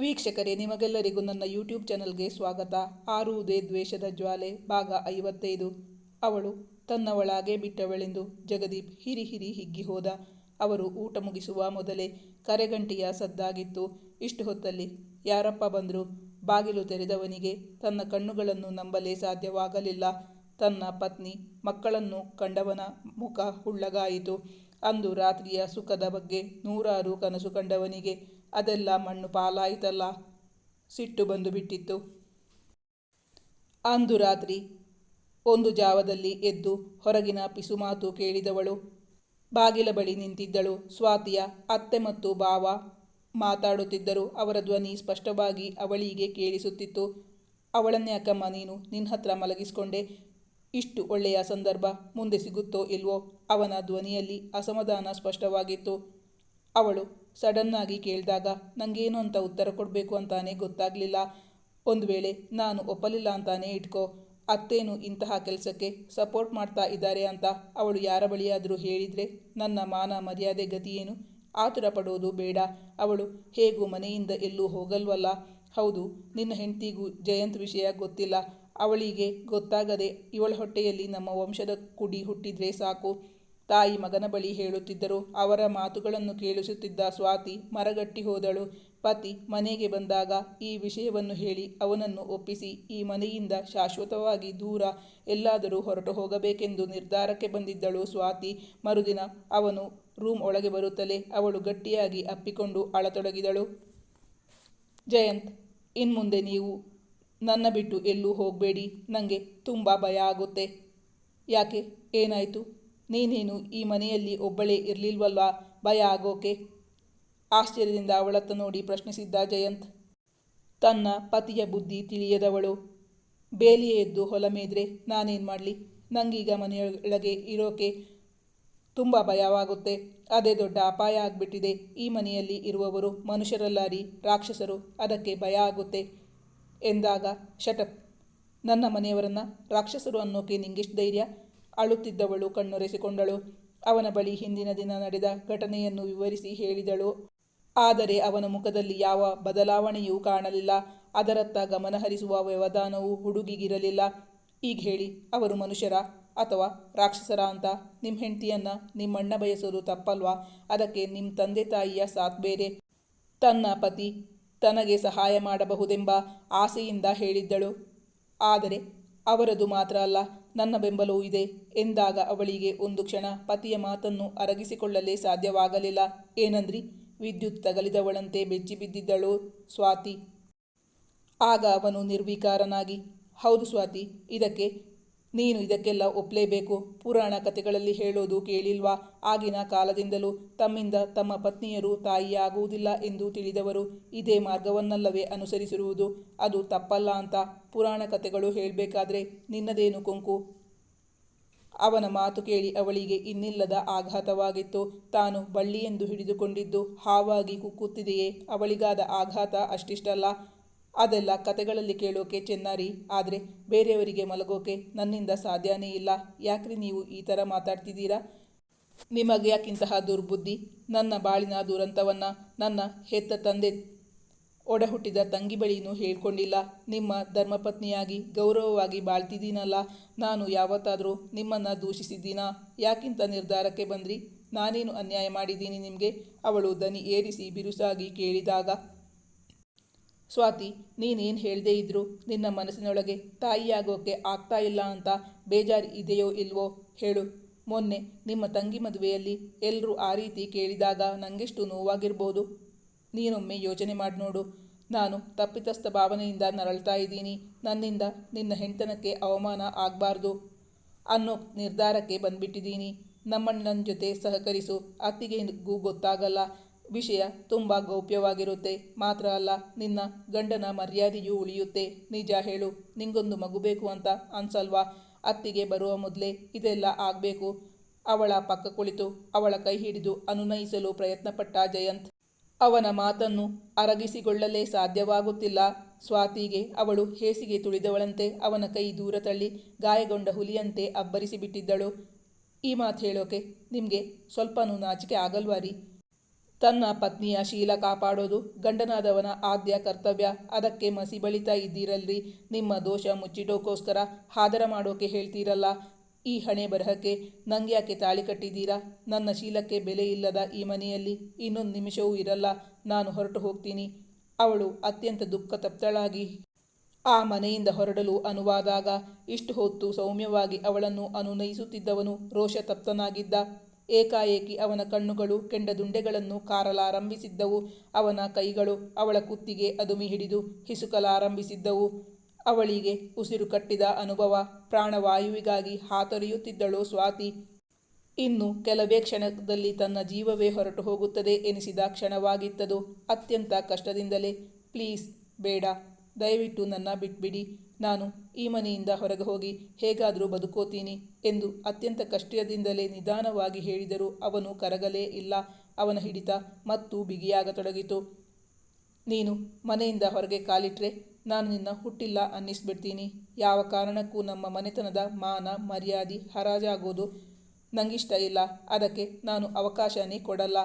ವೀಕ್ಷಕರೇ, ನಿಮಗೆಲ್ಲರಿಗೂ ನನ್ನ ಯೂಟ್ಯೂಬ್ ಚಾನಲ್ಗೆ ಸ್ವಾಗತ. ಆರುವುದೇ ದ್ವೇಷದ ಜ್ವಾಲೆ, ಭಾಗ ಐವತ್ತೈದು. ಅವಳು ತನ್ನವಳಾಗೆ ಬಿಟ್ಟವಳೆಂದು ಜಗದೀಪ್ ಹಿರಿ ಹಿರಿ ಹಿಗ್ಗಿ ಹೋದ. ಅವರು ಊಟ ಮುಗಿಸುವ ಮೊದಲೇ ಕರೆಗಂಟಿಯ ಸದ್ದಾಗಿತ್ತು. ಇಷ್ಟು ಹೊತ್ತಲ್ಲಿ ಯಾರಪ್ಪ ಬಂದರು? ಬಾಗಿಲು ತೆರೆದವನಿಗೆ ತನ್ನ ಕಣ್ಣುಗಳನ್ನು ನಂಬಲೇ ಸಾಧ್ಯವಾಗಲಿಲ್ಲ. ತನ್ನ ಪತ್ನಿ ಮಕ್ಕಳನ್ನು ಕಂಡವನ ಮುಖ ಹುಳ್ಳಗಾಯಿತು. ಅಂದು ರಾತ್ರಿಯ ಸುಖದ ಬಗ್ಗೆ ನೂರಾರು ಕನಸು ಕಂಡವನಿಗೆ ಅದೆಲ್ಲ ಮಣ್ಣು ಪಾಲಾಯಿತಲ್ಲ. ಸಿಟ್ಟು ಬಂದು ಬಿಟ್ಟಿತ್ತು. ಅಂದು ರಾತ್ರಿ ಒಂದು ಜಾವದಲ್ಲಿ ಎದ್ದು ಹೊರಗಿನ ಪಿಸುಮಾತು ಕೇಳಿದವಳು. ಬಾಗಿಲ ಬಳಿ ನಿಂತಿದ್ದಳು ಸ್ವಾತಿಯ ಅತ್ತೆ ಮತ್ತು ಬಾವ ಮಾತಾಡುತ್ತಿದ್ದರು ಅವರ ಧ್ವನಿ ಸ್ಪಷ್ಟವಾಗಿ ಅವಳಿಗೆ ಕೇಳಿಸುತ್ತಿತ್ತು. ಅವಳನ್ನೇ, ಅಕ್ಕಮ್ಮ, ನೀನು ನಿನ್ನ ಹತ್ರ ಮಲಗಿಸ್ಕೊಂಡೆ. ಇಷ್ಟು ಒಳ್ಳೆಯ ಸಂದರ್ಭ ಮುಂದೆ ಸಿಗುತ್ತೋ ಇಲ್ವೋ ಅವನ ಧ್ವನಿಯಲ್ಲಿ ಅಸಮಾಧಾನ ಸ್ಪಷ್ಟವಾಗಿತ್ತು. ಅವಳು ಸಡನ್ನಾಗಿ ಕೇಳಿದಾಗ ನನಗೇನು ಅಂತ ಉತ್ತರ ಕೊಡಬೇಕು ಅಂತಾನೆ ಗೊತ್ತಾಗಲಿಲ್ಲ. ಒಂದು ವೇಳೆ ನಾನು ಒಪ್ಪಲಿಲ್ಲ ಅಂತಾನೆ ಇಟ್ಕೋ. ಅತ್ತೇನು ಇಂತಹ ಕೆಲಸಕ್ಕೆ ಸಪೋರ್ಟ್ ಮಾಡ್ತಾ ಇದ್ದಾರೆ ಅಂತ ಅವಳು ಯಾರ ಬಳಿಯಾದರೂ ಹೇಳಿದರೆ ನನ್ನ ಮಾನ ಮರ್ಯಾದೆ ಗತಿಯೇನು? ಆತುರ ಪಡೋದು ಬೇಡ. ಅವಳು ಹೇಗೂ ಮನೆಯಿಂದ ಎಲ್ಲೂ ಹೋಗಲ್ವಲ್ಲ. ಹೌದು, ನಿನ್ನ ಹೆಂಡತಿಗೂ ಜಯಂತ್ ವಿಷಯ ಗೊತ್ತಿಲ್ಲ. ಅವಳಿಗೆ ಗೊತ್ತಾಗದೆ ಇವಳ ಹೊಟ್ಟೆಯಲ್ಲಿ ನಮ್ಮ ವಂಶದ ಕುಡಿ ಹುಟ್ಟಿದ್ರೆ ಸಾಕು. ತಾಯಿ ಮಗನ ಬಳಿ ಹೇಳುತ್ತಿದ್ದರು. ಅವರ ಮಾತುಗಳನ್ನು ಕೇಳಿಸುತ್ತಿದ್ದ ಸ್ವಾತಿ ಮರಗಟ್ಟಿ ಹೋದಳು. ಪತಿ ಮನೆಗೆ ಬಂದಾಗ ಈ ವಿಷಯವನ್ನು ಹೇಳಿ ಅವನನ್ನು ಒಪ್ಪಿಸಿ, ಈ ಮನೆಯಿಂದ ಶಾಶ್ವತವಾಗಿ ದೂರ ಎಲ್ಲಾದರೂ ಹೊರಟು ಹೋಗಬೇಕೆಂದು ನಿರ್ಧಾರಕ್ಕೆ ಬಂದಿದ್ದಳು ಸ್ವಾತಿ. ಮರುದಿನ ಅವನು ರೂಮ್ ಒಳಗೆ ಬರುತ್ತಲೇ ಅವಳು ಗಟ್ಟಿಯಾಗಿ ಅಪ್ಪಿಕೊಂಡು ಅಳತೊಡಗಿದಳು. ಜಯಂತ್, ಇನ್ಮುಂದೆ ನೀವು ನನ್ನ ಬಿಟ್ಟು ಎಲ್ಲೂ ಹೋಗಬೇಡಿ. ನನಗೆ ತುಂಬ ಭಯ ಆಗುತ್ತೆ. ಯಾಕೆ? ಏನಾಯಿತು? ನೀನೇನು ಈ ಮನೆಯಲ್ಲಿ ಒಬ್ಬಳೇ ಇರಲಿಲ್ವಲ್ವಾ? ಭಯ ಆಗೋಕೆ? ಆಶ್ಚರ್ಯದಿಂದ ಅವಳತ್ತ ನೋಡಿ ಪ್ರಶ್ನಿಸಿದ್ದ ಜಯಂತ್. ತನ್ನ ಪತಿಯ ಬುದ್ಧಿ ತಿಳಿಯದವಳು. ಬೇಲಿಯೇ ಎದ್ದು ಹೊಲ ಮೇದ್ರೆ ನಾನೇನು ಮಾಡಲಿ? ನನಗೀಗ ಮನೆಯೊಳಗೆ ಇರೋಕೆ ತುಂಬ ಭಯವಾಗುತ್ತೆ. ಅದೇ ದೊಡ್ಡ ಅಪಾಯ ಆಗಿಬಿಟ್ಟಿದೆ. ಈ ಮನೆಯಲ್ಲಿ ಇರುವವರು ಮನುಷ್ಯರಲ್ಲಾರಿ ರಾಕ್ಷಸರು. ಅದಕ್ಕೆ ಭಯ ಆಗುತ್ತೆ. ಎಂದಾಗ, ಶಟಪ್, ನನ್ನ ಮನೆಯವರನ್ನ ರಾಕ್ಷಸರು ಅನ್ನೋಕೆ ನಿಂಗೆಷ್ಟು ಧೈರ್ಯ? ಅಳುತ್ತಿದ್ದವಳು ಕಣ್ಣೊರೆಸಿಕೊಂಡಳು. ಅವನ ಬಳಿ ಹಿಂದಿನ ದಿನ ನಡೆದ ಘಟನೆಯನ್ನು ವಿವರಿಸಿ ಹೇಳಿದಳು. ಆದರೆ ಅವನ ಮುಖದಲ್ಲಿ ಯಾವ ಬದಲಾವಣೆಯೂ ಕಾಣಲಿಲ್ಲ. ಅದರತ್ತ ಗಮನಹರಿಸುವ ವ್ಯವಧಾನವೂ ಹುಡುಗಿಗಿರಲಿಲ್ಲ. ಈಗ ಹೇಳಿ, ಅವರು ಮನುಷ್ಯರ ಅಥವಾ ರಾಕ್ಷಸರ ಅಂತ? ನಿಮ್ಮ ಹೆಂಡತಿಯನ್ನ ನಿಮ್ಮಣ್ಣ ಬಯಸೋದು ತಪ್ಪಲ್ವಾ? ಅದಕ್ಕೆ ನಿಮ್ಮ ತಂದೆ ತಾಯಿಯ ಸಾಥ್ ಬೇರೆ. ತನ್ನ ಪತಿ ತನಗೆ ಸಹಾಯ ಮಾಡಬಹುದೆಂಬ ಆಸೆಯಿಂದ ಹೇಳಿದ್ದಳು. ಆದರೆ ಅವರದು ಮಾತ್ರ ಅಲ್ಲ, ನನ್ನ ಬೆಂಬಲವೂ ಇದೆ ಎಂದಾಗ ಅವಳಿಗೆ ಒಂದು ಕ್ಷಣ ಪತಿಯ ಮಾತನ್ನು ಅರಗಿಸಿಕೊಳ್ಳಲೇ ಸಾಧ್ಯವಾಗಲಿಲ್ಲ. ಏನಂದ್ರಿ? ವಿದ್ಯುತ್ ತಗಲಿದವಳಂತೆ ಬೆಚ್ಚಿ ಬಿದ್ದಿದ್ದಳು ಸ್ವಾತಿ. ಆಗ ಅವನು ನಿರ್ವಿಕಾರನಾಗಿ, ಹೌದು ಸ್ವಾತಿ, ಇದಕ್ಕೆ ನೀನು ಇದಕ್ಕೆಲ್ಲ ಒಪ್ಪಲೇಬೇಕು ಪುರಾಣ ಕಥೆಗಳಲ್ಲಿ ಹೇಳೋದು ಕೇಳಿಲ್ವಾ? ಆಗಿನ ಕಾಲದಿಂದಲೂ ತಮ್ಮಿಂದ ತಮ್ಮ ಪತ್ನಿಯರು ತಾಯಿಯಾಗುವುದಿಲ್ಲ ಎಂದು ತಿಳಿದವರು ಇದೇ ಮಾರ್ಗವನ್ನಲ್ಲವೇ ಅನುಸರಿಸಿರುವುದು. ಅದು ತಪ್ಪಲ್ಲ ಅಂತ ಪುರಾಣ ಕಥೆಗಳು ಹೇಳಬೇಕಾದ್ರೆ ನಿನ್ನದೇನು ಕೊಂಕು? ಅವನ ಮಾತು ಕೇಳಿ ಅವಳಿಗೆ ಇನ್ನಿಲ್ಲದ ಆಘಾತವಾಗಿತ್ತು. ತಾನು ಬಳ್ಳಿಯೆಂದು ಹಿಡಿದುಕೊಂಡಿದ್ದು ಹಾವಾಗಿ ಕುಕ್ಕುತ್ತಿದೆಯೇ? ಅವಳಿಗಾದ ಆಘಾತ ಅಷ್ಟಿಷ್ಟಲ್ಲ. ಅದೆಲ್ಲ ಕತೆಗಳಲ್ಲಿ ಕೇಳೋಕೆ ಚೆನ್ನಾರಿ, ಆದರೆ ಬೇರೆಯವರಿಗೆ ಮಲಗೋಕೆ ನನ್ನಿಂದ ಸಾಧ್ಯನೇ ಇಲ್ಲ. ಯಾಕ್ರಿ ನೀವು ಈ ಥರ ಮಾತಾಡ್ತಿದ್ದೀರಾ? ನಿಮಗೆ ಯಾಕಿಂತಹ ದುರ್ಬುದ್ಧಿ? ನನ್ನ ಬಾಳಿನ ದುರಂತವನ್ನು ನನ್ನ ಹೆತ್ತ ತಂದೆ ಒಡಹುಟ್ಟಿದ ತಂಗಿ ಬಳಿನೂ ಹೇಳ್ಕೊಂಡಿಲ್ಲ. ನಿಮ್ಮ ಧರ್ಮಪತ್ನಿಯಾಗಿ ಗೌರವವಾಗಿ ಬಾಳ್ತಿದ್ದೀನಲ್ಲ, ನಾನು ಯಾವತ್ತಾದರೂ ನಿಮ್ಮನ್ನು ದೂಷಿಸಿದ್ದೀನಾ? ಯಾಕಿಂತ ನಿರ್ಧಾರಕ್ಕೆ ಬಂದ್ರಿ? ನಾನೇನು ಅನ್ಯಾಯ ಮಾಡಿದ್ದೀನಿ ನಿಮಗೆ? ಅವಳು ದನಿ ಏರಿಸಿ ಬಿರುಸಾಗಿ ಕೇಳಿದಾಗ ಸ್ವಾತಿ, ನೀನೇನು ಹೇಳದೇ ಇದ್ರು? ನಿನ್ನ ಮನಸ್ಸಿನೊಳಗೆ ತಾಯಿಯಾಗೋಕೆ ಆಗ್ತಾ ಇಲ್ಲ ಅಂತ ಬೇಜಾರು ಇದೆಯೋ ಇಲ್ವೋ ಹೇಳು. ಮೊನ್ನೆ ನಿಮ್ಮ ತಂಗಿ ಮದುವೆಯಲ್ಲಿ ಎಲ್ಲರೂ ಆ ರೀತಿ ಕೇಳಿದಾಗ ನನಗೆಷ್ಟು ನೋವಾಗಿರ್ಬೋದು. ನೀನೊಮ್ಮೆ ಯೋಚನೆ ಮಾಡಿ ನೋಡು. ನಾನು ತಪ್ಪಿತಸ್ಥ ಭಾವನೆಯಿಂದ ನರಳ್ತಾ ಇದ್ದೀನಿ. ನನ್ನಿಂದ ನಿನ್ನ ಹೆಂಡತನಕ್ಕೆ ಅವಮಾನ ಆಗಬಾರ್ದು ಅನ್ನೋ ನಿರ್ಧಾರಕ್ಕೆ ಬಂದ್ಬಿಟ್ಟಿದ್ದೀನಿ. ನಮ್ಮಣ್ಣನ ಜೊತೆ ಸಹಕರಿಸು. ಅತ್ತಿಗೆಗೂ ಗೊತ್ತಾಗಲ್ಲ. ವಿಷಯ ತುಂಬ ಗೌಪ್ಯವಾಗಿರುತ್ತೆ. ಮಾತ್ರ ಅಲ್ಲ, ನಿನ್ನ ಗಂಡನ ಮರ್ಯಾದೆಯೂ ಉಳಿಯುತ್ತೆ. ನಿಜ ಹೇಳು, ನಿಂಗೊಂದು ಮಗು ಬೇಕು ಅಂತ ಅನ್ಸಲ್ವಾ? ಅತ್ತಿಗೆ ಬರುವ ಮೊದಲೇ ಇದೆಲ್ಲ ಆಗಬೇಕು. ಅವಳ ಪಕ್ಕ ಕುಳಿತು, ಅವಳ ಕೈ ಹಿಡಿದು ಅನುನಯಿಸಲು ಪ್ರಯತ್ನಪಟ್ಟ ಜಯಂತ್. ಅವನ ಮಾತನ್ನು ಅರಗಿಸಿಕೊಳ್ಳಲೇ ಸಾಧ್ಯವಾಗುತ್ತಿಲ್ಲ. ಸ್ವಾತಿಗೆ ಅವಳು ಹೇಸಿಗೆ ತುಳಿದವಳಂತೆ ಅವನ ಕೈ ದೂರ ತಳ್ಳಿ ಗಾಯಗೊಂಡ ಹುಲಿಯಂತೆ ಅಬ್ಬರಿಸಿಬಿಟ್ಟಿದ್ದಳು. ಈ ಮಾತು ಹೇಳೋಕೆ ನಿಮಗೆ ಸ್ವಲ್ಪನೂ ನಾಚಿಕೆ ಆಗಲ್ವಾ ರೀ? ತನ್ನ ಪತ್ನಿಯ ಶೀಲ ಕಾಪಾಡೋದು, ಗಂಡನಾದವನ ಆದ್ಯ ಕರ್ತವ್ಯ, ಅದಕ್ಕೆ ಮಸಿ ಬಳಿತಾ ಇದ್ದೀರಲ್ರಿ. ನಿಮ್ಮ ದೋಷ ಮುಚ್ಚಿಡೋಕ್ಕೋಸ್ಕರ ಹಾದರ ಮಾಡೋಕೆ ಹೇಳ್ತೀರಲ್ಲ. ಈ ಹಣೆ ಬರಹಕ್ಕೆ ನಂಗ್ಯಾಕೆ ತಾಳಿ ಕಟ್ಟಿದ್ದೀರಾ? ನನ್ನ ಶೀಲಕ್ಕೆ ಬೆಲೆ ಇಲ್ಲದ ಈ ಮನೆಯಲ್ಲಿ ಇನ್ನೊಂದು ನಿಮಿಷವೂ ಇರಲ್ಲ. ನಾನು ಹೊರಟು ಹೋಗ್ತೀನಿ. ಅವಳು ಅತ್ಯಂತ ದುಃಖ ತಪ್ತಳಾಗಿ ಆ ಮನೆಯಿಂದ ಹೊರಡಲು ಅನುವಾದಾಗ ಇಷ್ಟು ಹೊತ್ತು ಸೌಮ್ಯವಾಗಿ ಅವಳನ್ನು ಅನುನಯಿಸುತ್ತಿದ್ದವನು ರೋಷತಪ್ತನಾಗಿದ್ದ. ಏಕಾಏಕಿ ಅವನ ಕಣ್ಣುಗಳು ಕೆಂಡದುಂಡೆಗಳನ್ನು ಕಾರಲಾರಂಭಿಸಿದ್ದವು. ಅವನ ಕೈಗಳು ಅವಳ ಕುತ್ತಿಗೆ ಅದುಮಿ ಹಿಡಿದು ಹಿಸುಕಲಾರಂಭಿಸಿದ್ದವು. ಅವಳಿಗೆ ಉಸಿರು ಕಟ್ಟಿದ ಅನುಭವ ಪ್ರಾಣವಾಯುವಿಗಾಗಿ ಹಾತೊರೆಯುತ್ತಿದ್ದಳು ಸ್ವಾತಿ. ಇನ್ನು ಕೆಲವೇ ಕ್ಷಣದಲ್ಲಿ ತನ್ನ ಜೀವವೇ ಹೊರಟು ಹೋಗುತ್ತದೆ ಎನಿಸಿದ ಕ್ಷಣವಾಗಿತ್ತದು. ಅತ್ಯಂತ ಕಷ್ಟದಿಂದಲೇ, ಪ್ಲೀಸ್, ಬೇಡ. ದಯವಿಟ್ಟು ನನ್ನ ಬಿಟ್ಬಿಡಿ. ನಾನು ಈ ಮನೆಯಿಂದ ಹೊರಗೆ ಹೋಗಿ ಹೇಗಾದರೂ ಬದುಕೋತೀನಿ ಎಂದು ಅತ್ಯಂತ ಕಷ್ಟದಿಂದಲೇ ನಿಧಾನವಾಗಿ ಹೇಳಿದರೂ ಅವನು ಕರಗಲೇ ಇಲ್ಲ. ಅವನ ಹಿಡಿತ ಮತ್ತು ಬಿಗಿಯಾಗತೊಡಗಿತು. ನೀನು ಮನೆಯಿಂದ ಹೊರಗೆ ಕಾಲಿಟ್ರೆ ನಾನು ನಿನ್ನ ಹುಟ್ಟಿಲ್ಲ ಅನ್ನಿಸ್ಬಿಡ್ತೀನಿ. ಯಾವ ಕಾರಣಕ್ಕೂ ನಮ್ಮ ಮನೆತನದ ಮಾನ, ಮರ್ಯಾದೆ ಹರಾಜಾಗೋದು ನಂಗಿಷ್ಟ ಇಲ್ಲ. ಅದಕ್ಕೆ ನಾನು ಅವಕಾಶನೇ ಕೊಡಲ್ಲ.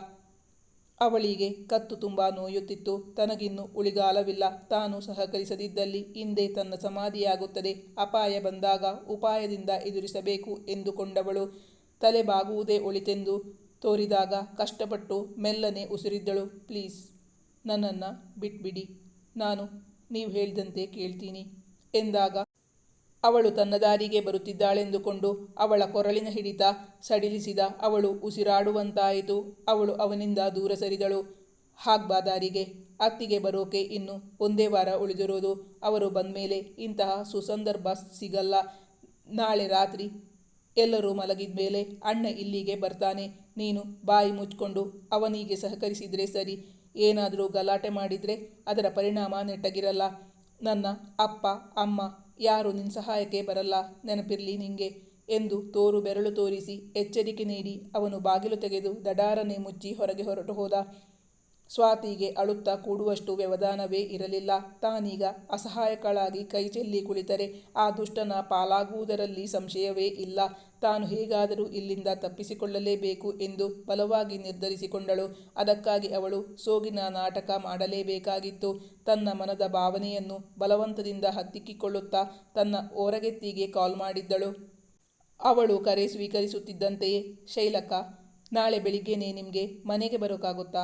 ಅವಳಿಗೆ ಕತ್ತು ತುಂಬ ನೋಯುತ್ತಿತ್ತು. ತನಗಿನ್ನು ಉಳಿಗಾಲವಿಲ್ಲ. ತಾನು ಸಹಕರಿಸದಿದ್ದಲ್ಲಿ ಹಿಂದೆ ತನ್ನ ಸಮಾಧಿಯಾಗುತ್ತದೆ. ಅಪಾಯ ಬಂದಾಗ ಉಪಾಯದಿಂದ ಎದುರಿಸಬೇಕು ಎಂದುಕೊಂಡವಳು. ತಲೆ ಬಾಗುವುದೇ ಒಳಿತೆಂದು ತೋರಿದಾಗ ಕಷ್ಟಪಟ್ಟು ಮೆಲ್ಲನೆ ಉಸಿರಿದ್ದಳು. ಪ್ಲೀಸ್, ನನ್ನನ್ನು ಬಿಟ್ಬಿಡಿ. ನಾನು ನೀವು ಹೇಳಿದಂತೆ ಕೇಳ್ತೀನಿ ಎಂದಾಗ ಅವಳು ತನ್ನ ದಾರಿಗೆ ಬರುತ್ತಿದ್ದಾಳೆಂದುಕೊಂಡು ಅವಳ ಕೊರಳಿನ ಹಿಡಿತ ಸಡಿಲಿಸಿದ ಅವಳು ಉಸಿರಾಡುವಂತಾಯಿತು. ಅವಳು ಅವನಿಂದ ದೂರ ಸರಿದಳು. ಹಾಗ್ಬಾ ದಾರಿಗೆ, ಅತ್ತಿಗೆ ಬರೋಕೆ ಇನ್ನು ಒಂದೇ ವಾರ ಉಳಿದಿರೋದು ಅವರು ಬಂದಮೇಲೆ ಇಂತಹ ಸುಸಂದರ್ಭ ಸಿಗಲ್ಲ. ನಾಳೆ ರಾತ್ರಿ ಎಲ್ಲರೂ ಮಲಗಿದ ಮೇಲೆ ಅಣ್ಣ ಇಲ್ಲಿಗೆ ಬರ್ತಾನೆ. ನೀನು ಬಾಯಿ ಮುಚ್ಕೊಂಡು ಅವನಿಗೆ ಸಹಕರಿಸಿದರೆ ಸರಿ. ಏನಾದರೂ ಗಲಾಟೆ ಮಾಡಿದರೆ ಅದರ ಪರಿಣಾಮ ನೆಟ್ಟಗಿರಲ್ಲ. ನನ್ನ ಅಪ್ಪ, ಅಮ್ಮ ಯಾರು ನಿನ್ನ ಸಹಾಯಕ್ಕೆ ಬರಲ್ಲ, ನೆನಪಿರಲಿ ನಿಂಗೆ, ಎಂದು ತೋರು ಬೆರಳು ತೋರಿಸಿ ಎಚ್ಚರಿಕೆ ನೀಡಿ ಅವನು ಬಾಗಿಲು ತೆಗೆದು ದಡಾರನೆ ಮುಚ್ಚಿ ಹೊರಗೆ ಹೊರಟು ಹೋದ. ಸ್ವಾತಿಗೆ ಅಳುತ್ತಾ ಕೂಡುವಷ್ಟು ವ್ಯವಧಾನವೇ ಇರಲಿಲ್ಲ. ತಾನೀಗ ಅಸಹಾಯಕಳಾಗಿ ಕೈ ಚೆಲ್ಲಿ ಕುಳಿತರೆ, ಆ ದುಷ್ಟನ ಪಾಲಾಗುವುದರಲ್ಲಿ ಸಂಶಯವೇ ಇಲ್ಲ. ತಾನು ಹೇಗಾದರೂ ಇಲ್ಲಿಂದ ತಪ್ಪಿಸಿಕೊಳ್ಳಲೇಬೇಕು ಎಂದು ಬಲವಾಗಿ ನಿರ್ಧರಿಸಿಕೊಂಡಳು. ಅದಕ್ಕಾಗಿ ಅವಳು ಸೋಗಿನ ನಾಟಕ ಮಾಡಲೇಬೇಕಾಗಿತ್ತು. ತನ್ನ ಮನದ ಭಾವನೆಯನ್ನು ಬಲವಂತದಿಂದ ಹತ್ತಿಕ್ಕಿಕೊಳ್ಳುತ್ತಾ ತನ್ನ ಓರಗೆತ್ತಿಗೆ ಕಾಲ್ ಮಾಡಿದ್ದಳು. ಅವಳು ಕರೆ ಸ್ವೀಕರಿಸುತ್ತಿದ್ದಂತೆಯೇ ಶೈಲಕ ನಾಳೆ ಬೆಳಿಗ್ಗೆನೇ ನಿಮಗೆ ಮನೆಗೆ ಬರೋಕ್ಕಾಗುತ್ತಾ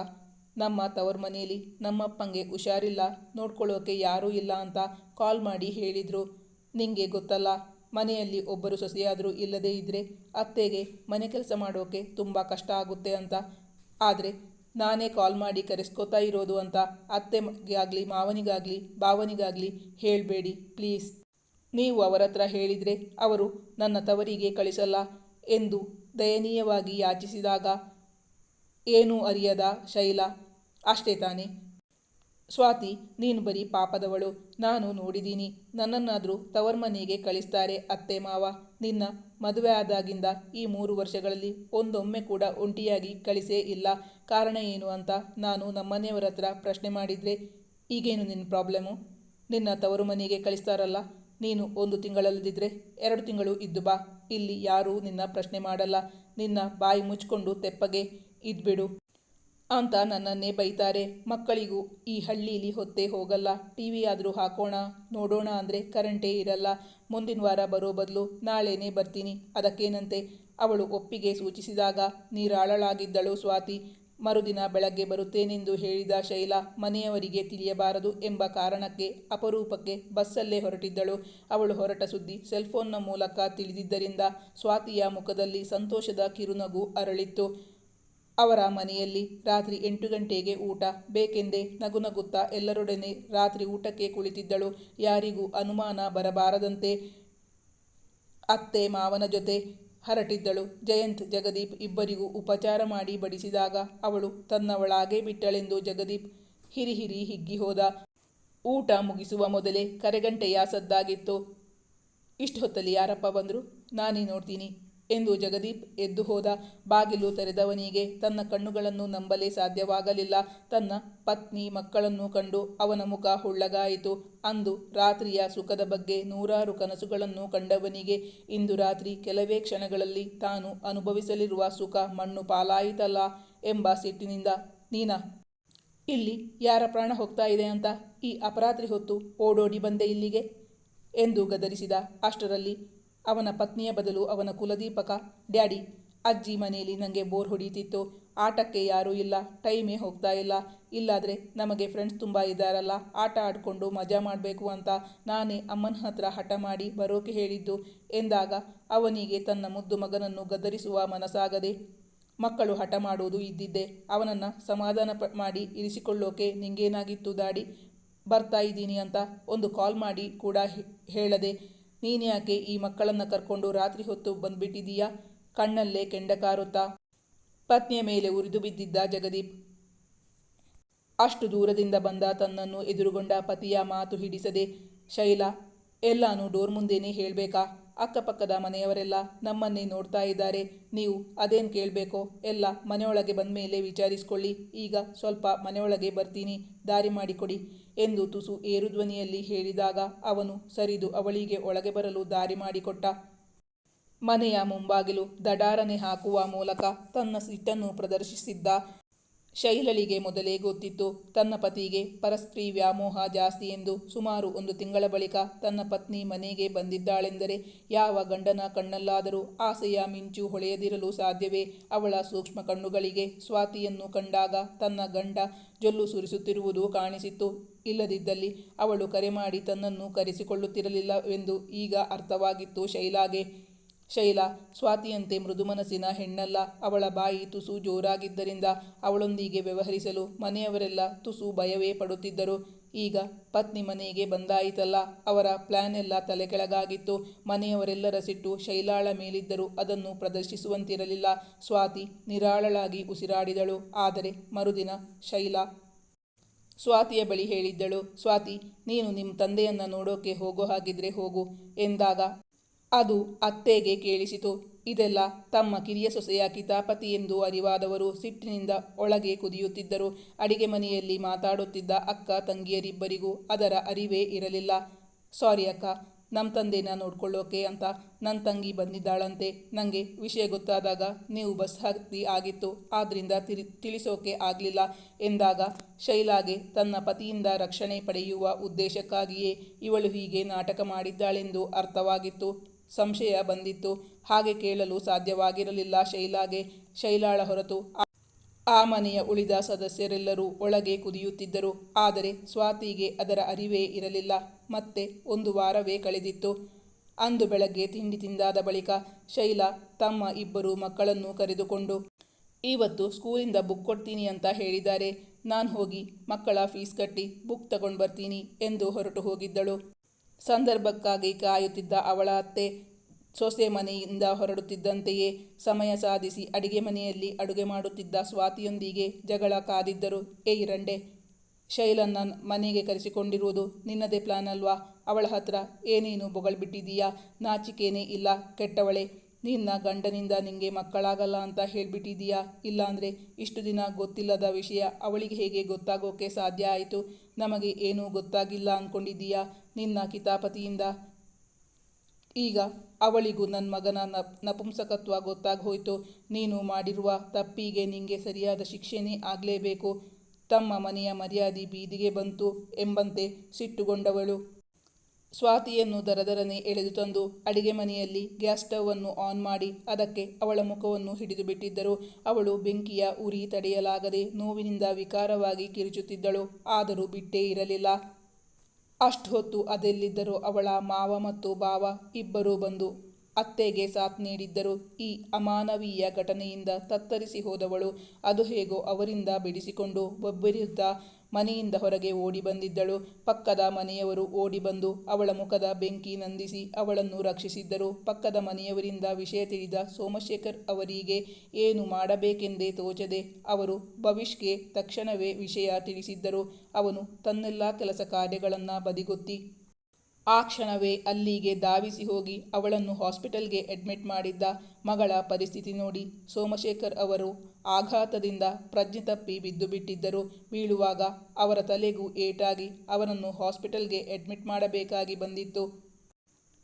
ನಮ್ಮ ತವರ್ ಮನೆಯಲ್ಲಿ ನಮ್ಮಪ್ಪಂಗೆ ಹುಷಾರಿಲ್ಲ, ನೋಡ್ಕೊಳ್ಳೋಕೆ ಯಾರೂ ಇಲ್ಲ ಅಂತ ಕಾಲ್ ಮಾಡಿ ಹೇಳಿದರು. ನಿಂಗೆ ಗೊತ್ತಲ್ಲ ಮನೆಯಲ್ಲಿ ಒಬ್ಬರು ಸೊಸೆಯಾದರೂ ಇಲ್ಲದೇ ಇದ್ದರೆ ಅತ್ತೆಗೆ ಮನೆ ಕೆಲಸ ಮಾಡೋಕೆ ತುಂಬ ಕಷ್ಟ ಆಗುತ್ತೆ ಅಂತ. ಆದರೆ ನಾನೇ ಕಾಲ್ ಮಾಡಿ ಕರೆಸ್ಕೋತಾ ಇರೋದು ಅಂತ ಅತ್ತೆಗಾಗಲಿ ಮಾವನಿಗಾಗಲಿ, ಭಾವನಿಗಾಗಲಿ ಹೇಳಬೇಡಿ, ಪ್ಲೀಸ್. ನೀವು ಅವರ ಹತ್ರ ಹೇಳಿದರೆ ಅವರು ನನ್ನ ತವರಿಗೆ ಕಳಿಸಲ್ಲ ಎಂದು ದಯನೀಯವಾಗಿ ಯಾಚಿಸಿದಾಗ ಏನೂ ಅರಿಯದ ಶೈಲ, ಅಷ್ಟೇ ತಾನೇ. ಸ್ವಾತಿ, ನೀನು ಬರೀ ಪಾಪದವಳು. ನಾನು ನೋಡಿದ್ದೀನಿ ನನ್ನನ್ನಾದರೂ ತವರ್ ಮನೆಗೆ ಕಳಿಸ್ತಾರೆ ಅತ್ತೆ ಮಾವ. ನಿನ್ನ ಮದುವೆ ಆದಾಗಿಂದ ಈ ಮೂರು ವರ್ಷಗಳಲ್ಲಿ ಒಂದೊಮ್ಮೆ ಕೂಡ ಒಂಟಿಯಾಗಿ ಕಳಿಸೇ ಇಲ್ಲ. ಕಾರಣ ಏನು ಅಂತ ನಾನು ನಮ್ಮನೆಯವರ ಹತ್ರ ಪ್ರಶ್ನೆ ಮಾಡಿದರೆ, ಈಗೇನು ನಿನ್ನ ಪ್ರಾಬ್ಲಮ್ಮು ನಿನ್ನ ತವರು ಮನೆಗೆ ಕಳಿಸ್ತಾರಲ್ಲ, ನೀನು ಒಂದು ತಿಂಗಳಲ್ಲದಿದ್ದರೆ ಎರಡು ತಿಂಗಳು ಇದ್ದು ಬಾ. ಇಲ್ಲಿ ಯಾರೂ ನಿನ್ನ ಪ್ರಶ್ನೆ ಮಾಡಲ್ಲ. ನಿನ್ನ ಬಾಯಿ ಮುಚ್ಕೊಂಡು ತೆಪ್ಪಗೆ ಇದ್ಬಿಡು. ಅಂತ ನನ್ನನ್ನೇ ಬೈತಾರೆ. ಮಕ್ಕಳಿಗೂ ಈ ಹಳ್ಳೀಲಿ ಹೊತ್ತೇ ಹೋಗಲ್ಲ. ಟಿ ವಿ ಆದರೂ ಹಾಕೋಣ, ನೋಡೋಣ ಅಂದರೆ ಕರೆಂಟೇ ಇರಲ್ಲ. ಮುಂದಿನ ವಾರ ಬರೋ ಬದಲು ನಾಳೆನೇ ಬರ್ತೀನಿ. ಅದಕ್ಕೇನಂತೆ? ಅವಳು ಒಪ್ಪಿಗೆ ಸೂಚಿಸಿದಾಗ ನೀರಾಳಳಾಗಿದ್ದಳು ಸ್ವಾತಿ. ಮರುದಿನ ಬೆಳಗ್ಗೆ ಬರುತ್ತೇನೆಂದು ಹೇಳಿದ ಶೈಲ ಮನೆಯವರಿಗೆ ತಿಳಿಯಬಾರದು ಎಂಬ ಕಾರಣಕ್ಕೆ ಅಪರೂಪಕ್ಕೆ ಬಸ್ಸಲ್ಲೇ ಹೊರಟಿದ್ದಳು. ಅವಳು ಹೊರಟ ಸುದ್ದಿ ಸೆಲ್ಫೋನ್ನ ಮೂಲಕ ತಿಳಿದಿದ್ದರಿಂದ ಸ್ವಾತಿಯ ಮುಖದಲ್ಲಿ ಸಂತೋಷದ ಕಿರುನಗು ಅರಳಿತ್ತು. ಅವರ ಮನೆಯಲ್ಲಿ ರಾತ್ರಿ ಎಂಟು ಗಂಟೆಗೆ ಊಟ. ಬೇಕೆಂದೇ ನಗು ನಗುತ್ತಾ ಎಲ್ಲರೊಡನೆ ರಾತ್ರಿ ಊಟಕ್ಕೆ ಕುಳಿತಿದ್ದಳು. ಯಾರಿಗೂ ಅನುಮಾನ ಬರಬಾರದಂತೆ ಅತ್ತೆ ಮಾವನ ಜೊತೆ ಹರಟಿದ್ದಳು. ಜಯಂತ್, ಜಗದೀಪ್ ಇಬ್ಬರಿಗೂ ಉಪಚಾರ ಮಾಡಿ ಬಡಿಸಿದಾಗ ಅವಳು ತನ್ನವಳಾಗೇ ಬಿಟ್ಟಳೆಂದು ಜಗದೀಪ್ ಹಿರಿಹಿರಿ ಹಿರಿ ಹಿಗ್ಗಿ ಹೋದ. ಊಟ ಮುಗಿಸುವ ಮೊದಲೇ ಕರೆಗಂಟೆಯ ಸದ್ದಾಗಿತ್ತು. ಇಷ್ಟು ಹೊತ್ತಲ್ಲಿ ಯಾರಪ್ಪ ಬಂದರು? ನಾನೇ ನೋಡ್ತೀನಿ. ಎಂದು ಜಗದೀಪ್ ಎದ್ದು ಹೋದ ಬಾಗಿಲು ತೆರೆದವನಿಗೆ ತನ್ನ ಕಣ್ಣುಗಳನ್ನು ನಂಬಲೇ ಸಾಧ್ಯವಾಗಲಿಲ್ಲ. ತನ್ನ ಪತ್ನಿ ಮಕ್ಕಳನ್ನು ಕಂಡು ಅವನ ಮುಖ ಹುಳ್ಳಗಾಯಿತು. ಅಂದು ರಾತ್ರಿಯ ಸುಖದ ಬಗ್ಗೆ ನೂರಾರು ಕನಸುಗಳನ್ನು ಕಂಡವನಿಗೆ ಇಂದು ರಾತ್ರಿ ಕೆಲವೇ ಕ್ಷಣಗಳಲ್ಲಿ ತಾನು ಅನುಭವಿಸಲಿರುವ ಸುಖ ಮಣ್ಣು ಪಾಲಾಯಿತಲ್ಲ ಎಂಬ ಸಿಟ್ಟಿನಿಂದ, ನೀನಾ, ಇಲ್ಲಿ ಯಾರ ಪ್ರಾಣ ಹೋಗ್ತಾ ಇದೆ ಅಂತ ಈ ಅಪರಾತ್ರಿ ಹೊತ್ತು ಓಡೋಡಿ ಬಂದೆ ಇಲ್ಲಿಗೆ? ಎಂದು ಗದರಿಸಿದ ಅಷ್ಟರಲ್ಲಿ ಅವನ ಪತ್ನಿಯ ಬದಲು ಅವನ ಕುಲದೀಪಕ, ಡ್ಯಾಡಿ, ಅಜ್ಜಿ ಮನೆಯಲ್ಲಿ ನನಗೆ ಬೋರ್ ಹೊಡೀತಿತ್ತು. ಆಟಕ್ಕೆ ಯಾರೂ ಇಲ್ಲ, ಟೈಮೇ ಹೋಗ್ತಾ ಇಲ್ಲ. ಇಲ್ಲಾದರೆ ನಮಗೆ ಫ್ರೆಂಡ್ಸ್ ತುಂಬ ಇದ್ದಾರಲ್ಲ, ಆಟ ಆಡಿಕೊಂಡು ಮಜಾ ಮಾಡಬೇಕು ಅಂತ ನಾನೇ ಅಮ್ಮನ ಹತ್ರ ಹಠ ಮಾಡಿ ಬರೋಕೆ ಹೇಳಿದ್ದು. ಎಂದಾಗ ಅವನಿಗೆ ತನ್ನ ಮುದ್ದು ಮಗನನ್ನು ಗದರಿಸುವ ಮನಸ್ಸಾಗದೆ ಮಕ್ಕಳು ಹಠ ಮಾಡುವುದು ಇದ್ದಿದ್ದೆ. ಅವನನ್ನು ಸಮಾಧಾನ ಮಾಡಿ ಇರಿಸಿಕೊಳ್ಳೋಕೆ ನಿಂಗೇನಾಗಿತ್ತು ದಾಡಿ ಬರ್ತಾ ಇದ್ದೀನಿ ಅಂತ ಒಂದು ಕಾಲ್ ಮಾಡಿ ಕೂಡ ಹೇ- ಹೇಳದೆ ನೀನ್ಯಾಕೆ ಈ ಮಕ್ಕಳನ್ನು ಕರ್ಕೊಂಡು ರಾತ್ರಿ ಹೊತ್ತು ಬಂದುಬಿಟ್ಟಿದೀಯಾ? ಕಣ್ಣಲ್ಲೇ ಕೆಂಡ ಕಾರುತ್ತಾ? ಪತ್ನಿಯ ಮೇಲೆ ಉರಿದು ಬಿದ್ದಿದ್ದ ಜಗದೀಪ್. ಅಷ್ಟು ದೂರದಿಂದ ಬಂದ ತನ್ನನ್ನು ಎದುರುಗೊಂಡ ಪತಿಯ ಮಾತು ಹಿಡಿಸದೆ, ಶೈಲಾ, ಎಲ್ಲಾನು ಡೋರ್ ಮುಂದೇನೆ ಹೇಳಬೇಕಾ? ಅಕ್ಕಪಕ್ಕದ ಮನೆಯವರೆಲ್ಲ ನಮ್ಮನ್ನೇ ನೋಡ್ತಾ ಇದ್ದಾರೆ. ನೀವು ಅದೇನು ಕೇಳಬೇಕೋ ಎಲ್ಲ ಮನೆಯೊಳಗೆ ಬಂದ ಮೇಲೆ ವಿಚಾರಿಸ್ಕೊಳ್ಳಿ. ಈಗ ಸ್ವಲ್ಪ ಮನೆಯೊಳಗೆ ಬರ್ತೀನಿ, ದಾರಿ ಮಾಡಿಕೊಡಿ ಎಂದು ತುಸು ಏರುಧ್ವನಿಯಲ್ಲಿ ಹೇಳಿದಾಗ ಅವನು ಸರಿದು ಅವಳಿಗೆ ಒಳಗೆ ಬರಲು ದಾರಿ ಮಾಡಿಕೊಟ್ಟ. ಮನೆಯ ಮುಂಬಾಗಿಲು ದಡಾರನೆ ಹಾಕುವ ಮೂಲಕ ತನ್ನ ಸಿಟ್ಟನ್ನು ಪ್ರದರ್ಶಿಸಿದ್ದ. ಶೈಲಳಿಗೆ ಮೊದಲೇ ಗೊತ್ತಿತ್ತು, ತನ್ನ ಪತಿಗೆ ಪರಸ್ತ್ರೀ ವ್ಯಾಮೋಹ ಜಾಸ್ತಿ ಎಂದು ಸುಮಾರು ಒಂದು ತಿಂಗಳ ಬಳಿಕ ತನ್ನ ಪತ್ನಿ ಮನೆಗೆ ಬಂದಿದ್ದಾಳೆಂದರೆ ಯಾವ ಗಂಡನ ಕಣ್ಣಲ್ಲಾದರೂ ಆಸೆಯ ಮಿಂಚು ಹೊಳೆಯದಿರಲು ಸಾಧ್ಯವೇ? ಅವಳ ಸೂಕ್ಷ್ಮ ಕಣ್ಣುಗಳಿಗೆ ಸ್ವಾತಿಯನ್ನು ಕಂಡಾಗ ತನ್ನ ಗಂಡ ಜೊಲ್ಲು ಸುರಿಸುತ್ತಿರುವುದು ಕಾಣಿಸಿತ್ತು. ಇಲ್ಲದಿದ್ದಲ್ಲಿ ಅವಳು ಕರೆ ಮಾಡಿ ತನ್ನನ್ನು ಕರೆಸಿಕೊಳ್ಳುತ್ತಿರಲಿಲ್ಲವೆಂದು ಈಗ ಅರ್ಥವಾಗಿತ್ತು ಶೈಲಾಗೆ. ಶೈಲಾ, ಸ್ವಾತಿಯಂತೆ ಮೃದು ಮನಸ್ಸಿನ ಹೆಣ್ಣಲ್ಲ, ಅವಳ ಬಾಯಿ ತುಸು ಜೋರಾಗಿದ್ದರಿಂದ ಅವಳೊಂದಿಗೆ ವ್ಯವಹರಿಸಲು ಮನೆಯವರೆಲ್ಲ ತುಸು ಭಯವೇ ಪಡುತ್ತಿದ್ದರು. ಈಗ ಪತ್ನಿ ಮನೆಗೆ ಬಂದಾಯಿತಲ್ಲ, ಅವರ ಪ್ಲ್ಯಾನ್ ಎಲ್ಲ ತಲೆಕೆಳಗಾಗಿತ್ತು. ಮನೆಯವರೆಲ್ಲರ ಸಿಟ್ಟು ಶೈಲಾಳ ಮೇಲಿದ್ದರೂ ಅದನ್ನು ಪ್ರದರ್ಶಿಸುವಂತಿರಲಿಲ್ಲ. ಸ್ವಾತಿ ನಿರಾಳಳಾಗಿ ಉಸಿರಾಡಿದಳು. ಆದರೆ ಮರುದಿನ ಶೈಲಾ ಸ್ವಾತಿಯ ಬಳಿ ಹೇಳಿದ್ದಳು, ಸ್ವಾತಿ, ನೀನು ನಿಮ್ಮ ತಂದೆಯನ್ನು ನೋಡೋಕೆ ಹೋಗೋ ಹಾಗಿದ್ರೆ ಹೋಗು ಎಂದಾಗ ಅದು ಅತ್ತೆಗೆ ಕೇಳಿಸಿತು. ಇದೆಲ್ಲ ತಮ್ಮ ಕಿರಿಯ ಸೊಸೆಯ ಕಿತಾಪತಿ ಎಂದು ಅರಿವಾದವರು ಸಿಟ್ಟಿನಿಂದ ಒಳಗೆ ಕುದಿಯುತ್ತಿದ್ದರು. ಅಡಿಗೆ ಮನೆಯಲ್ಲಿ ಮಾತಾಡುತ್ತಿದ್ದ ಅಕ್ಕ ತಂಗಿಯರಿಬ್ಬರಿಗೂ ಅದರ ಅರಿವೇ ಇರಲಿಲ್ಲ. ಸಾರಿ ಅಕ್ಕ ನಮ್ಮ ತಂದೆನ ನೋಡ್ಕೊಳ್ಳೋಕೆ ಅಂತ. ನನ್ನ ತಂಗಿ ಬಂದಿದ್ದಾಳಂತೆ. ನನಗೆ ವಿಷಯ ಗೊತ್ತಾದಾಗ ನೀವು ಬಸ್ ಹತ್ತಿ ಆಗಿತ್ತು. ಆದ್ದರಿಂದ ತಿರಿ ತಿಳಿಸೋಕೆ ಆಗಲಿಲ್ಲ ಎಂದಾಗ ಶೈಲಾಗೆ ತನ್ನ ಪತಿಯಿಂದ ರಕ್ಷಣೆ ಪಡೆಯುವ ಉದ್ದೇಶಕ್ಕಾಗಿಯೇ ಇವಳು ಹೀಗೆ ನಾಟಕ ಮಾಡಿದ್ದಾಳೆಂದು ಅರ್ಥವಾಗಿತ್ತು. ಸಂಶಯ ಬಂದಿತ್ತು. ಹಾಗೆ ಕೇಳಲು ಸಾಧ್ಯವಾಗಿರಲಿಲ್ಲ ಶೈಲಾಗೆ ಶೈಲಾಳ ಹೊರತು. ಆ- ಮನೆಯ ಉಳಿದ ಸದಸ್ಯರೆಲ್ಲರೂ ಒಳಗೆ ಕುದಿಯುತ್ತಿದ್ದರು. ಆದರೆ ಸ್ವಾತಿಗೆ ಅದರ ಅರಿವೇ ಇರಲಿಲ್ಲ. ಮತ್ತೆ ಒಂದು ವಾರವೇ ಕಳೆದಿತ್ತು. ಅಂದು ಬೆಳಗ್ಗೆ ತಿಂಡಿ ತಿಂದಾದ ಬಳಿಕ ಶೈಲಾ ತಮ್ಮ ಇಬ್ಬರು ಮಕ್ಕಳನ್ನು ಕರೆದುಕೊಂಡು ಇವತ್ತು ಸ್ಕೂಲಿಂದ ಬುಕ್ ಕೊಡ್ತೀನಿ ಅಂತ ಹೇಳಿದ್ದಾರೆ. ನಾನು ಹೋಗಿ ಮಕ್ಕಳ ಫೀಸ್ ಕಟ್ಟಿ ಬುಕ್ ತಗೊಂಡು ಬರ್ತೀನಿ ಎಂದು ಹೊರಟು ಹೋಗಿದ್ದಳು. ಸಂದರ್ಭಕ್ಕಾಗಿ ಕಾಯುತ್ತಿದ್ದ ಅವಳ ಅತ್ತೆ ಸೊಸೆ ಮನೆಯಿಂದ ಹೊರಡುತ್ತಿದ್ದಂತೆಯೇ ಸಮಯ ಸಾಧಿಸಿ ಅಡಿಗೆ ಮನೆಯಲ್ಲಿ ಅಡುಗೆ ಮಾಡುತ್ತಿದ್ದ ಸ್ವಾತಿಯೊಂದಿಗೆ ಜಗಳ ಕಾದಿದ್ದರು. ಏ ರಂಡೆ ಶೈಲನ್ನ ಮನೆಗೆ ಕರೆಸಿಕೊಂಡಿರುವುದು ನಿನ್ನದೇ ಪ್ಲಾನ್ ಅಲ್ವಾ? ಅವಳ ಹತ್ರ ಏನೇನು ಬೊಗಳ್ಬಿಟ್ಟಿದೀಯಾ ನಾಚಿಕೇನೇ ಇಲ್ಲ, ಕೆಟ್ಟವಳೆ. ನಿನ್ನ ಗಂಡನಿಂದ ನಿಂಗೆ ಮಕ್ಕಳಾಗಲ್ಲ ಅಂತ ಹೇಳಿಬಿಟ್ಟಿದೀಯಾ ಇಲ್ಲಾಂದರೆ ಇಷ್ಟು ದಿನ ಗೊತ್ತಿಲ್ಲದ ವಿಷಯ ಅವಳಿಗೆ ಹೇಗೆ ಗೊತ್ತಾಗೋಕೆ ಸಾಧ್ಯ ಆಯಿತು? ನಮಗೆ ಏನೂ ಗೊತ್ತಾಗಿಲ್ಲ ಅಂದ್ಕೊಂಡಿದ್ದೀಯಾ ನಿನ್ನ ಕಿತಾಪತಿಯಿಂದ? ಈಗ ಅವಳಿಗೂ ನನ್ನ ಮಗನ ನಪ್ ನಪುಂಸಕತ್ವ ಗೊತ್ತಾಗಿ ಹೋಯಿತು. ನೀನು ಮಾಡಿರುವ ತಪ್ಪಿಗೆ ನಿಂಗೆ ಸರಿಯಾದ ಶಿಕ್ಷೆನೇ ಆಗಲೇಬೇಕು. ತಮ್ಮ ಮನೆಯ ಮರ್ಯಾದೆ ಬೀದಿಗೆ ಬಂತು ಎಂಬಂತೆ ಸಿಟ್ಟುಗೊಂಡವಳು. ಸ್ವಾತಿಯನ್ನು ದರದರನೆ ಎಳೆದು ತಂದು ಅಡಿಗೆ ಮನೆಯಲ್ಲಿ ಗ್ಯಾಸ್ ಸ್ಟವನ್ನು ಆನ್ ಮಾಡಿ ಅದಕ್ಕೆ ಅವಳ ಮುಖವನ್ನು ಹಿಡಿದು ಬಿಟ್ಟಿದ್ದರು. ಅವಳು ಬೆಂಕಿಯ ಉರಿ ತಡೆಯಲಾಗದೆ ನೋವಿನಿಂದ ವಿಕಾರವಾಗಿ ಕಿರುಚುತ್ತಿದ್ದಳು. ಆದರೂ ಬಿಟ್ಟೇ ಇರಲಿಲ್ಲ. ಅಷ್ಟು ಹೊತ್ತು ಅದೆಲ್ಲಿದ್ದರೂ ಅವಳ ಮಾವ ಮತ್ತು ಬಾವ ಇಬ್ಬರೂ ಬಂದು ಅತ್ತೆಗೆ ಸಾಥ್ ನೀಡಿದ್ದರು. ಈ ಅಮಾನವೀಯ ಘಟನೆಯಿಂದ ತತ್ತರಿಸಿ ಹೋದವಳು ಅದು ಹೇಗೋ ಅವರಿಂದ ಬಿಡಿಸಿಕೊಂಡು ಒಬ್ಬರಿದ್ದ ಮನೆಯಿಂದ ಹೊರಗೆ ಓಡಿ ಬಂದಿದ್ದಳು. ಪಕ್ಕದ ಮನೆಯವರು ಓಡಿ ಬಂದು ಅವಳ ಮುಖದ ಬೆಂಕಿ ನಂದಿಸಿ ಅವಳನ್ನು ರಕ್ಷಿಸಿದ್ದರು. ಪಕ್ಕದ ಮನೆಯವರಿಂದ ವಿಷಯ ತಿಳಿದ ಸೋಮಶೇಖರ್ ಅವರಿಗೆ ಏನು ಮಾಡಬೇಕೆಂದೇ ತೋಚದೆ ಅವರು ಭವಿಷ್ಗೆ ತಕ್ಷಣವೇ ವಿಷಯ ತಿಳಿಸಿದ್ದರು. ಅವನು ತನ್ನೆಲ್ಲ ಕೆಲಸ ಕಾರ್ಯಗಳನ್ನು ಬದಿಗೊತ್ತಿ ಆ ಕ್ಷಣವೇ ಅಲ್ಲಿಗೆ ಧಾವಿಸಿ ಹೋಗಿ ಅವಳನ್ನು ಹಾಸ್ಪಿಟಲ್ಗೆ ಅಡ್ಮಿಟ್ ಮಾಡಿದ್ದ ಮಗಳ ಪರಿಸ್ಥಿತಿ ನೋಡಿ ಸೋಮಶೇಖರ್ ಅವರು ಆಘಾತದಿಂದ ಪ್ರಜ್ಞೆ ತಪ್ಪಿ ಬಿದ್ದು ಬಿಟ್ಟಿದ್ದರು. ಬೀಳುವಾಗ ಅವರ ತಲೆಗೂ ಏಟಾಗಿ ಅವನನ್ನು ಹಾಸ್ಪಿಟಲ್ಗೆ ಅಡ್ಮಿಟ್ ಮಾಡಬೇಕಾಗಿ ಬಂದಿತ್ತು.